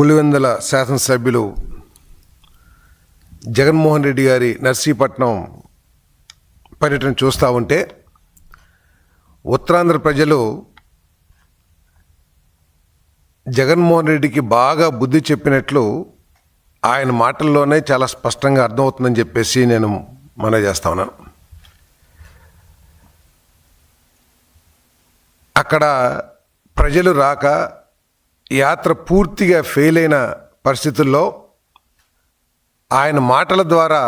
పులివెందుల శాసనసభ్యులు జగన్మోహన్ రెడ్డి గారి నర్సీపట్నం పర్యటన చూస్తూ ఉంటే ఉత్తరాంధ్ర ప్రజలు జగన్మోహన్ రెడ్డికి బాగా బుద్ధి చెప్పినట్లు ఆయన మాటల్లోనే చాలా స్పష్టంగా అర్థమవుతుందని చెప్పేసి నేను మన చేస్తా ఉన్నాను. అక్కడ ప్రజలు రాక యాత్ర పూర్తిగా ఫెయిల్ అయిన పరిస్థితుల్లో ఆయన మాటల ద్వారా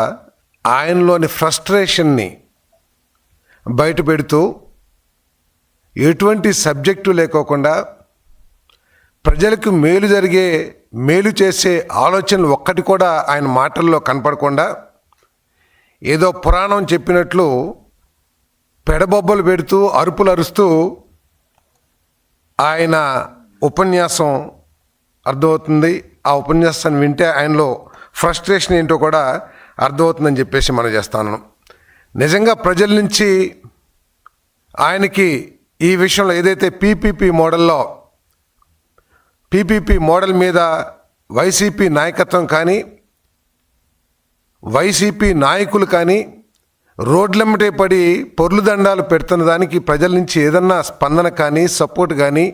ఆయనలోని ఫ్రస్ట్రేషన్ని బయటపెడుతూ ఎటువంటి సబ్జెక్టు లేకోకుండా ప్రజలకు మేలు జరిగే మేలు చేసే ఆలోచనలు ఒక్కటి కూడా ఆయన మాటల్లో కనపడకుండా ఏదో పురాణం చెప్పినట్లు పెడబొబ్బలు పెడుతూ అరుపులు అరుస్తూ ఆయన ఉపన్యాసం అర్థమవుతుంది. ఆ ఉపన్యాసాన్ని వింటే ఆయనలో ఫ్రస్ట్రేషన్ ఏంటో కూడా అర్థమవుతుందని చెప్పేసి మనం చేస్తాను. నిజంగా ప్రజల నుంచి ఆయనకి ఈ విషయంలో ఏదైతే పీపీపీ మోడల్లో పీపీపీ మోడల్ మీద వైసీపీ నాయకత్వం కానీ వైసీపీ నాయకులు కానీ రోడ్లెమ్మటే పడి పొర్లు దండాలు పెడుతున్న దానికి ప్రజల నుంచి ఏదన్నా స్పందన కానీ సపోర్ట్ కానీ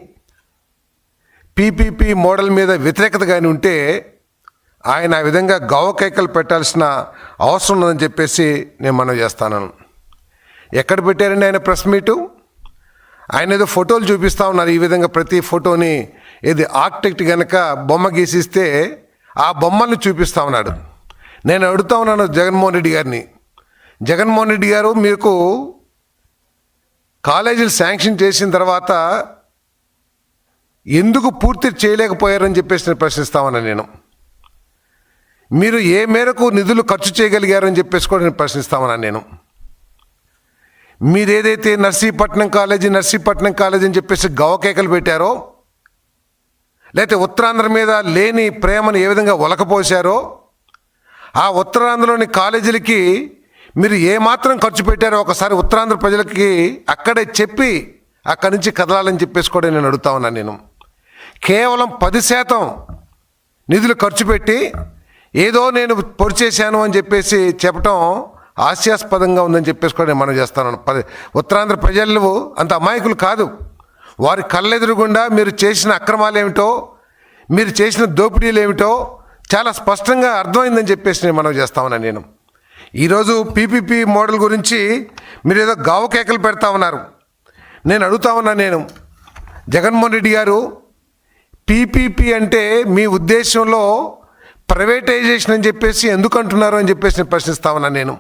పీపీపీ మోడల్ మీద వ్యతిరేకత కానీ ఉంటే ఆయన ఆ విధంగా గవకైకలు పెట్టాల్సిన అవసరం ఉందని చెప్పేసి నేను మనం చేస్తాను. ఎక్కడ పెట్టారండి ఆయన ప్రెస్ మీటు? ఆయన ఏదో ఫోటోలు చూపిస్తూ ఉన్నారు. ఈ విధంగా ప్రతి ఫోటోని ఏది ఆర్కిటెక్ట్ కనుక బొమ్మ గీసిస్తే ఆ బొమ్మల్ని చూపిస్తూ ఉన్నాడు. నేను అడుగుతా ఉన్నాను జగన్మోహన్ రెడ్డి గారిని. జగన్మోహన్ రెడ్డి గారు మీకు కాలేజీలు శాంక్షన్ చేసిన తర్వాత ఎందుకు పూర్తి చేయలేకపోయారని చెప్పేసి నేను ప్రశ్నిస్తామన్నా నేను. మీరు ఏ మేరకు నిధులు ఖర్చు చేయగలిగారని చెప్పేసి కూడా నేను ప్రశ్నిస్తామన్నా నేను. మీరేదైతే నర్సీపట్నం కాలేజీ నర్సీపట్నం కాలేజీ అని చెప్పేసి గవకేకలు పెట్టారో లేకపోతే ఉత్తరాంధ్ర మీద లేని ప్రేమను ఏ విధంగా ఒలకపోసారో ఆ ఉత్తరాంధ్రలోని కాలేజీలకి మీరు ఏమాత్రం ఖర్చు పెట్టారో ఒకసారి ఉత్తరాంధ్ర ప్రజలకి అక్కడే చెప్పి అక్కడి నుంచి కదలాలని చెప్పేసి కూడా నేను అడుగుతా ఉన్నాను నేను. కేవలం పది శాతం నిధులు ఖర్చు పెట్టి ఏదో నేను పొడి చేశాను అని చెప్పేసి చెప్పటం హాస్యాస్పదంగా ఉందని చెప్పేసి కూడా నేను మనం చేస్తాను. పది ఉత్తరాంధ్ర ప్రజలు అంత అమాయకులు కాదు. వారి కళ్ళెదురుగుండా మీరు చేసిన అక్రమాలు ఏమిటో మీరు చేసిన దోపిడీలు ఏమిటో చాలా స్పష్టంగా అర్థమైందని చెప్పేసి నేను మనం చేస్తామన్నా నేను. ఈరోజు పీపీపీ మోడల్ గురించి మీరు ఏదో గావకేకలు పెడతా ఉన్నారు. నేను అడుగుతా ఉన్నా నేను. జగన్మోహన్ రెడ్డి గారు పీపీపీ అంటే మీ ఉద్దేశంలో ప్రైవేటైజేషన్ అని చెప్పేసి ఎందుకు అంటున్నారు అని చెప్పేసి నేను ప్రశ్నిస్తా ఉన్నా నేను.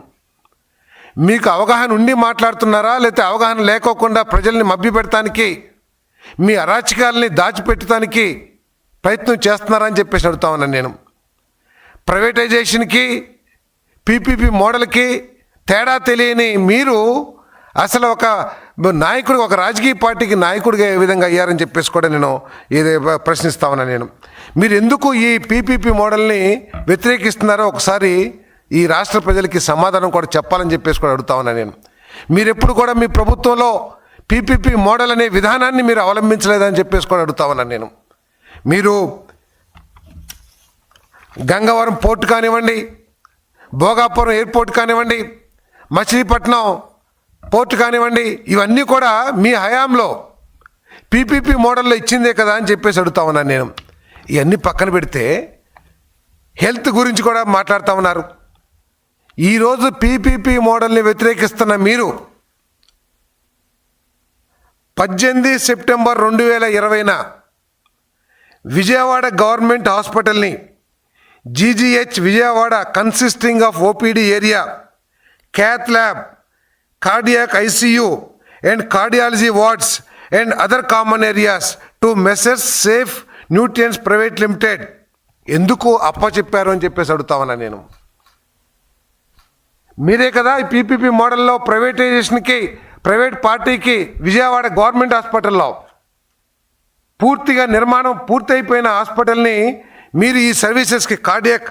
మీకు అవగాహన ఉండి మాట్లాడుతున్నారా? లేకపోతే అవగాహన లేకోకుండా ప్రజల్ని మభ్యపెడటానికి మీ అరాచకాలని దాచిపెట్టడానికి ప్రయత్నం చేస్తున్నారా అని చెప్పేసి అడుగుతా ఉన్నాను నేను. ప్రైవేటైజేషన్కి పీపీపీ మోడల్కి తేడా తెలియని మీరు అసలు ఒక నాయకుడు ఒక రాజకీయ పార్టీకి నాయకుడిగా ఏ విధంగా అయ్యారని చెప్పేసి కూడా నేను ఇది ప్రశ్నిస్తా నేను. మీరు ఎందుకు ఈ పీపీపీ మోడల్ని వ్యతిరేకిస్తున్నారో ఒకసారి ఈ రాష్ట్ర ప్రజలకి సమాధానం కూడా చెప్పాలని చెప్పేసి కూడా అడుగుతా నేను. మీరెప్పుడు కూడా మీ ప్రభుత్వంలో పీపీపీ మోడల్ అనే విధానాన్ని మీరు అవలంబించలేదని చెప్పేసి కూడా అడుగుతా ఉన్నాను నేను. మీరు గంగవరం పోర్టు కానివ్వండి భోగాపురం ఎయిర్పోర్ట్ కానివ్వండి మచిలీపట్నం పోర్టు కానివ్వండి ఇవన్నీ కూడా మీ హయాంలో పీపీపీ మోడల్లో ఇచ్చిందే కదా అని చెప్పేసి అడుగుతా ఉన్నాను నేను. ఇవన్నీ పక్కన పెడితే హెల్త్ గురించి కూడా మాట్లాడుతూ ఉన్నారు. ఈరోజు పీపీపీ మోడల్ని వ్యతిరేకిస్తున్న మీరు పద్దెనిమిది సెప్టెంబర్ రెండు వేల ఇరవైన విజయవాడ గవర్నమెంట్ హాస్పిటల్ని GGH Vijayawada consisting of OPD area cath lab cardiac ICU and cardiology wards and other common areas to messrs safe nutrients private limited ఎందుకు అప్పచెప్పారు అని చెప్పేసి అడుగుతామన్నా నేను. మీరే కదా ఈ పీపీపీ మోడల్లో ప్రైవేటైజేషన్కి ప్రైవేట్ పార్టీకి విజయవాడ గవర్నమెంట్ హాస్పిటల్లో పూర్తిగా నిర్మాణం పూర్తయిపోయిన హాస్పిటల్ని మీరు ఈ సర్వీసెస్కి cardiac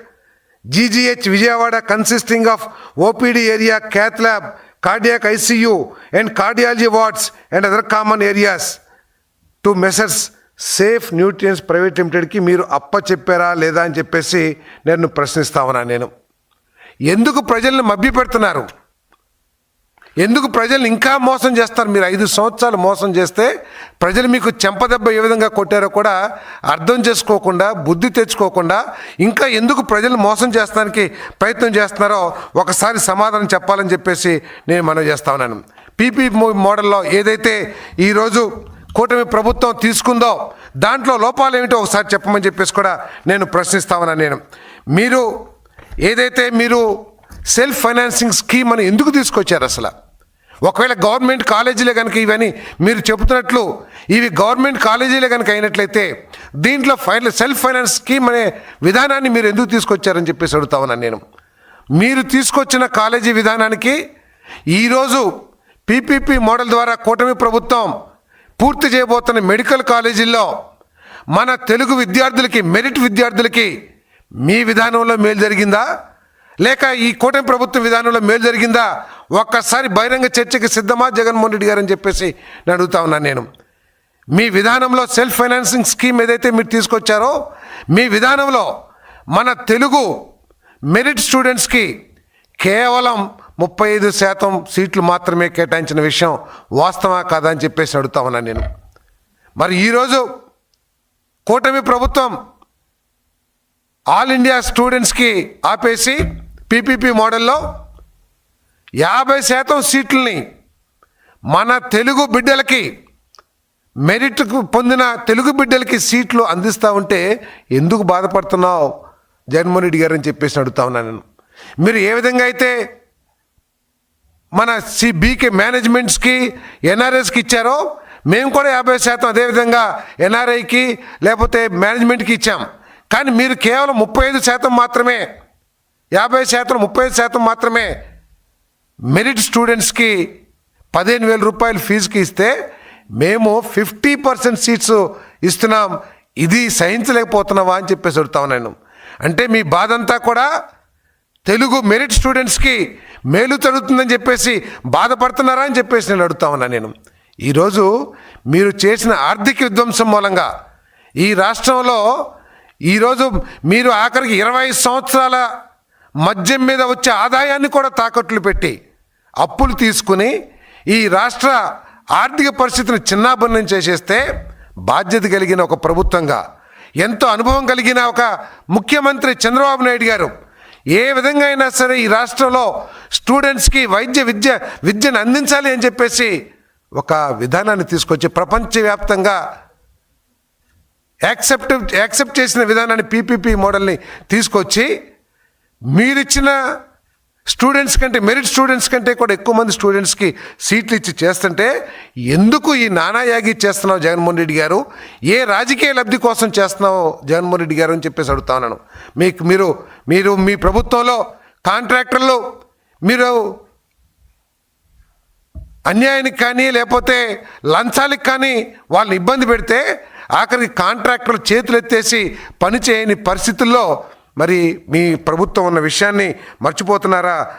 GGH Vijayawada consisting of OPD area cath lab cardiac ICU and cardiology wards and other common areas to messrs safe nutrients private లిమిటెడ్కి మీరు అప్ప చెప్పారా లేదా అని చెప్పేసి నేను ప్రశ్నిస్తా ఉన్నాను నేను. ఎందుకు ప్రజలను మభ్య పెడుతున్నారు ఎందుకు ప్రజలు ఇంకా మోసం చేస్తారు? మీరు ఐదు సంవత్సరాలు మోసం చేస్తే ప్రజలు మీకు చెంపదెబ్బ ఏ విధంగా కొట్టారో కూడా అర్థం చేసుకోకుండా బుద్ధి తెచ్చుకోకుండా ఇంకా ఎందుకు ప్రజలు మోసం చేస్తానికి ప్రయత్నం చేస్తున్నారో ఒకసారి సమాధానం చెప్పాలని చెప్పేసి నేను మనం చేస్తా ఉన్నాను. పీపీ మోడల్లో ఏదైతే ఈరోజు కూటమి ప్రభుత్వం తీసుకుందో దాంట్లో లోపాలు ఏమిటో ఒకసారి చెప్పమని చెప్పేసి కూడా నేను ప్రశ్నిస్తా ఉన్నాను నేను. మీరు ఏదైతే మీరు సెల్ఫ్ ఫైనాన్సింగ్ స్కీమ్ అని ఎందుకు తీసుకొచ్చారు అసలు? ఒకవేళ గవర్నమెంట్ కాలేజీలే కనుక ఇవన్నీ మీరు చెబుతున్నట్లు ఇవి గవర్నమెంట్ కాలేజీలే కనుక అయినట్లయితే దీంట్లో ఫైన సెల్ఫ్ ఫైనాన్స్ స్కీమ్ అనే విధానాన్ని మీరు ఎందుకు తీసుకొచ్చారని చెప్పేసి అడుగుతా ఉన్నాను నేను. మీరు తీసుకొచ్చిన కాలేజీ విధానానికి ఈరోజు పీపీపీ మోడల్ ద్వారా కూటమి ప్రభుత్వం పూర్తి చేయబోతున్న మెడికల్ కాలేజీల్లో మన తెలుగు విద్యార్థులకి మెరిట్ విద్యార్థులకి మీ విధానంలో మేలు జరిగిందా? లేక ఈ కూటమి ప్రభుత్వ విధానంలో మేలు జరిగిందా? ఒక్కసారి బహిరంగ చర్చకి సిద్ధమా? జగన్మోహన్ రెడ్డి గారు అని చెప్పేసి నేను అడుగుతా ఉన్నాను నేను. మీ విధానంలో సెల్ఫ్ ఫైనాన్సింగ్ స్కీమ్ ఏదైతే మీరు తీసుకొచ్చారో మీ విధానంలో మన తెలుగు మెరిట్ స్టూడెంట్స్కి కేవలం ముప్పై ఐదు శాతం సీట్లు మాత్రమే కేటాయించిన విషయం వాస్తవా కాదా అని చెప్పేసి అడుగుతా ఉన్నాను నేను. మరి ఈరోజు కూటమి ప్రభుత్వం ఆల్ ఇండియా స్టూడెంట్స్కి ఆపేసి పీపీపీ మోడల్లో యాభై శాతం సీట్లని మన తెలుగు బిడ్డలకి మెరిట్ పొందిన తెలుగు బిడ్డలకి సీట్లు అందిస్తూ ఉంటే ఎందుకు బాధపడుతున్నావు? జగన్మోహన్ రెడ్డి గారు అని చెప్పేసి అడుగుతా ఉన్నాను నేను. మీరు ఏ విధంగా అయితే మన సి బీకే మేనేజ్మెంట్స్కి ఎన్ఆర్ఎస్కి ఇచ్చారో మేము కూడా యాభై శాతం అదేవిధంగా ఎన్ఆర్ఐకి లేకపోతే మేనేజ్మెంట్కి ఇచ్చాం. కానీ మీరు కేవలం ముప్పై ఐదు శాతం మాత్రమే యాభై శాతం ముప్పై ఐదు శాతం మాత్రమే మెరిట్ స్టూడెంట్స్కి పదిహేను వేల రూపాయలు ఫీజుకి ఇస్తే మేము ఫిఫ్టీ పర్సెంట్ సీట్స్ ఇస్తున్నాం. ఇది సహించలేకపోతున్నావా అని చెప్పేసి అడుగుతాం నేను. అంటే మీ బాధ అంతా కూడా తెలుగు మెరిట్ స్టూడెంట్స్కి మేలు జరుగుతుందని చెప్పేసి బాధపడుతున్నారా అని చెప్పేసి నేను అడుగుతా ఉన్నా నేను. ఈరోజు మీరు చేసిన ఆర్థిక విధ్వంసం మూలంగా ఈ రాష్ట్రంలో ఈరోజు మీరు ఆఖరికి ఇరవై సంవత్సరాల మద్యం మీద వచ్చే ఆదాయాన్ని కూడా తాకట్లు పెట్టి అప్పులు తీసుకుని ఈ రాష్ట్ర ఆర్థిక పరిస్థితిని చిన్నాభిన్నం చేసేస్తే బాధ్యత కలిగిన ఒక ప్రభుత్వంగా ఎంతో అనుభవం కలిగిన ఒక ముఖ్యమంత్రి చంద్రబాబు నాయుడు గారు ఏ విధంగా అయినా సరే ఈ రాష్ట్రంలో స్టూడెంట్స్కి వైద్య విద్య విద్యను అందించాలి అని చెప్పేసి ఒక విధానాన్ని తీసుకొచ్చి ప్రపంచవ్యాప్తంగా యాక్సెప్ట్ యాక్సెప్ట్ చేసిన విధానాన్ని పీపీపీ మోడల్ని తీసుకొచ్చి మీరిచ్చిన స్టూడెంట్స్ కంటే మెరిట్ స్టూడెంట్స్ కంటే కూడా ఎక్కువ మంది స్టూడెంట్స్కి సీట్లు ఇచ్చి చేస్తుంటే ఎందుకు ఈ నానాయాగి చేస్తున్నావు జగన్మోహన్ రెడ్డి గారు? ఏ రాజకీయ లబ్ధి కోసం చేస్తున్నావు జగన్మోహన్ రెడ్డి గారు అని చెప్పేసి అడుగుతా ఉన్నాను. మీకు మీరు మీరు మీ ప్రభుత్వంలో కాంట్రాక్టర్లు మీరు అన్యాయానికి కానీ లేకపోతే లంచాలకు కానీ వాళ్ళని ఇబ్బంది పెడితే ఆఖరికి కాంట్రాక్టర్లు చేతులు ఎత్తేసి పని చేయని పరిస్థితుల్లో మరి మీ ప్రభుత్వం ఉన్న విషయాన్ని మర్చిపోతున్నారా?